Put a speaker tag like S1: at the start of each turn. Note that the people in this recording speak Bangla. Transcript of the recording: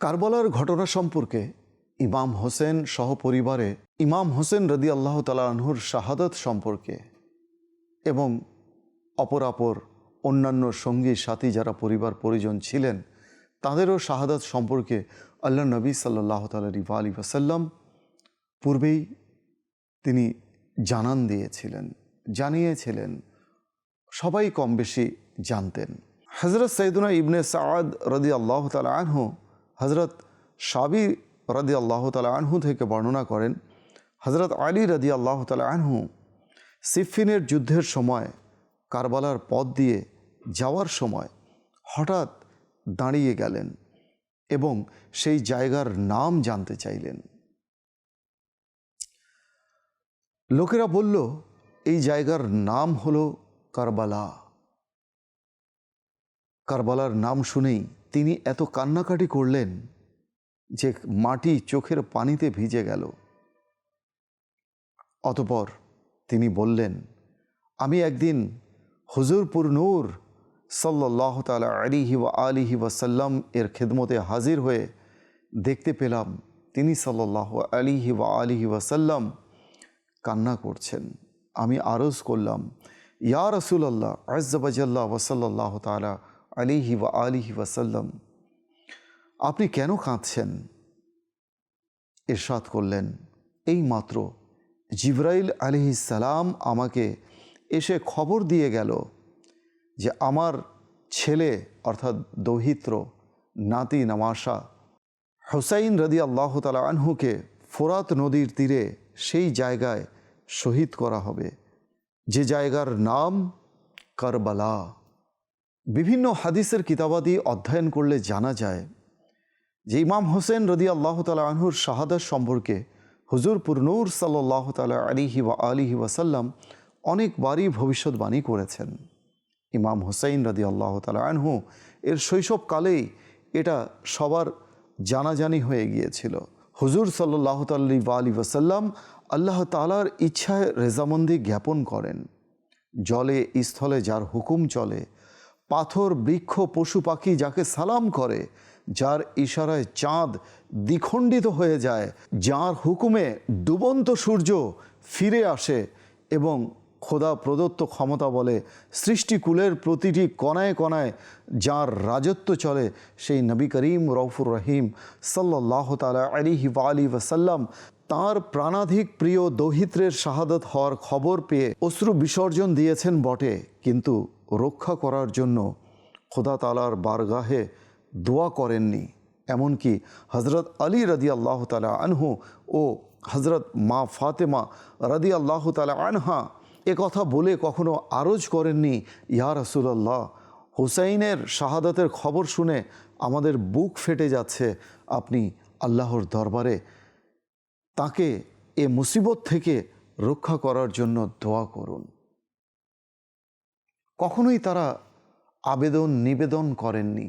S1: কারবালার ঘটনা সম্পর্কে ইমাম হোসেন সহপরিবারে ইমাম হোসেন রদি আল্লাহ তালাহুর শাহাদত সম্পর্কে এবং অপরাপর অন্যান্য সঙ্গী, সাথী যারা পরিবার, পরিজন ছিলেন, তাদেরও শাহাদাত সম্পর্কে আল্লাহ নবী সাল্লাহ তালি আলী ওসাল্লাম পূর্বেই তিনি জানান দিয়েছিলেন, জানিয়েছিলেন। সবাই কম বেশি জানতেন। হজরত সৈদুনা ইবনে সাদ রদি আল্লাহ তালা হজরত সাবি রদি আল্লাহ তালা আনহু থেকে বর্ণনা করেন হজরত আলী রদি আল্লাহ তালা আনহু সিফিনের যুদ্ধের সময় কারবালার পথ দিয়ে যাওয়ার সময় হঠাৎ দাঁড়িয়ে গেলেন এবং সেই জায়গার নাম জানতে চাইলেন। লোকেরা বলল, এই জায়গার নাম হলো কারবালা। কারবালার নাম শুনেই তিনি এত কান্নাকাটি করলেন যে মাটি চোখের পানিতে ভিজে গেল। অতপর তিনি বললেন, আমি একদিন হুজুরপুর নূর সাল্লাহ তালা আলিহি ওয়া আলিহি ওয়াসাল্লাম এর খেদমতে হাজির হয়ে দেখতে পেলাম তিনি সাল্লাহ আলিহি ওয়া আলিহি ওয়াসাল্লাম কান্না করছেন। আমি আরজ করলাম, ইয়া রসুলাল্লাহ আজ্জাবাজাল্লাহ ওসাল্লাহ তালা আলিহি ওয়া আলিহি ওয়াসাল্লাম। আপনি কেন কাঁদছেন? এরশাদ করলেন, এই মাত্র জিব্রাইল আলিহি সালাম আমাকে এসে খবর দিয়ে গেল যে আমার ছেলে, অর্থাৎ দৌহিত্র, নাতি নামাশা, হুসাইন রদি আল্লাহ তালা আনহুকে ফোরাত নদীর তীরে সেই জায়গায় শহীদ করা হবে। যে জায়গার নাম কারবালা। বিভিন্ন হাদিসের কিতাবাদি অধ্যয়ন করলে জানা যায় যে ইমাম হোসেন রদি আল্লাহ তালা আনহুর শাহাদাত সম্পর্কে হুজুর পুরনুর সাল্লাহ তালা আলিহি ওয়া আলিহি ওয়াসাল্লাম অনেকবারই ভবিষ্যৎবাণী করেছেন। ইমাম হুসাইন রদি আল্লাহ তালা আনহু এর শৈশবকালেই এটা সবার জানাজানি হয়ে গিয়েছিল। হুজুর সাল্লাহ তাল্লি আলী ওয়াসাল্লাম আল্লাহ তালার ইচ্ছায় রেজামন্দি জ্ঞাপন করেন। জলে, স্থলে যার হুকুম চলে পাথর, বৃক্ষ, পশু, পাখি যাকে সালাম করে, যার ইশারায় চাঁদ দ্বিখণ্ডিত হয়ে যায়, যার হুকুমে ডুবন্ত সূর্য ফিরে আসে এবং খোদা প্রদত্ত ক্ষমতা বলে সৃষ্টিকুলের প্রতিটি কণায় কণায় যার রাজত্ব চলে, সেই নবী করিম রৌফুর রহিম সাল্লাহ তালা আলিহি আলী ওয়াসাল্লাম তাঁর প্রাণাধিক প্রিয় দৌহিত্রের শাহাদত হওয়ার খবর পেয়ে অশ্রু বিসর্জন দিয়েছেন বটে, কিন্তু রক্ষা করার জন্য খোদা তালার বারগাহে দোয়া করেননি। এমনকি হজরত আলী রদি আল্লাহ তালা আনহু ও হজরত মা ফাতেমা রদি আল্লাহ তালা আনহা কথা বলে কখনো আরজ করেননি। ইয়া রসুলাল্লাহ, হুসাইনের শাহাদাতের খবর শুনে আমাদের বুক ফেটে যাচ্ছে। আপনি আল্লাহর দরবারে তাকে এ মুসিবত থেকে রক্ষা করার জন্য দোয়া করুন। কখনোই তারা আবেদন নিবেদন করেননি।